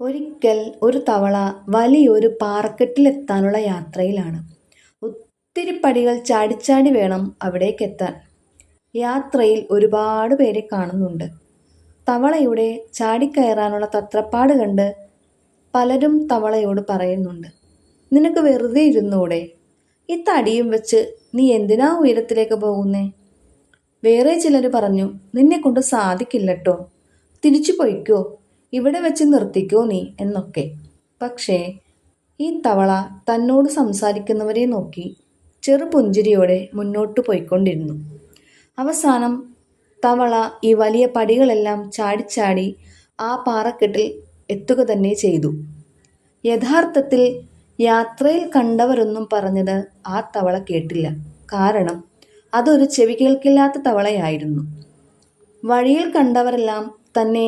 ഒരിക്കൽ ഒരു തവള വലിയൊരു പാറക്കെട്ടിലെത്താനുള്ള യാത്രയിലാണ്. ഒത്തിരി പടികൾ ചാടിച്ചാടി വേണം അവിടേക്ക് എത്താൻ യാത്രയിൽ ഒരുപാട് പേരെ കാണുന്നുണ്ട്. തവളയുടെ ചാടിക്കയറാനുള്ള തത്രപ്പാട് കണ്ട് പലരും തവളയോട് പറയുന്നുണ്ട് "നിനക്ക് വെറുതെ ഇരുന്നൂടെ? ഈ തടിയും വെച്ച് നീ എന്തിനാ ഉയരത്തിലേക്ക് പോകുന്നേ? " വേറെ ചിലർ പറഞ്ഞു നിന്നെ കൊണ്ട് സാധിക്കില്ലട്ടോ. തിരിച്ചു പൊയ്ക്കോ. ഇവിടെ വെച്ച് നിർത്തിക്കോ നീ " എന്നൊക്കെ. പക്ഷേ ഈ തവള തന്നോട് സംസാരിക്കുന്നവരെ നോക്കി ചെറുപുഞ്ചിരിയോടെ മുന്നോട്ട് പോയിക്കൊണ്ടിരുന്നു അവസാനം തവള ഈ വലിയ പടികളെല്ലാം ചാടിച്ചാടി ആ പാറക്കെട്ടിൽ എത്തുക തന്നെ ചെയ്തു. യഥാർത്ഥത്തിൽ യാത്രയിൽ കണ്ടവരൊന്നും പറഞ്ഞത് ആ തവള കേട്ടില്ല. കാരണം അതൊരു ചെവി കേൾക്കില്ലാത്ത തവളയായിരുന്നു. വഴിയിൽ കണ്ടവരെല്ലാം തന്നെ